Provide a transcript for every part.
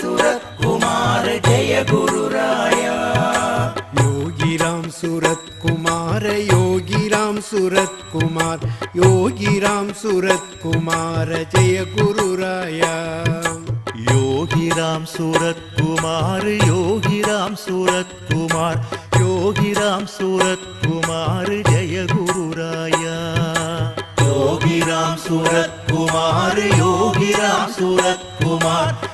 सुर कुमार जय गुरुराया योगी राम सूरत कुमार योगी राम सूरत कुमार योगी राम सूरत कुमार जय गुरुराया योगी राम सूरत कुमार योगी राम सूरत कुमार योगी राम सूरत कुमार जय गुरुराया योगी राम सूरत कुमार योगी राम सूरत कुमार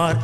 আমার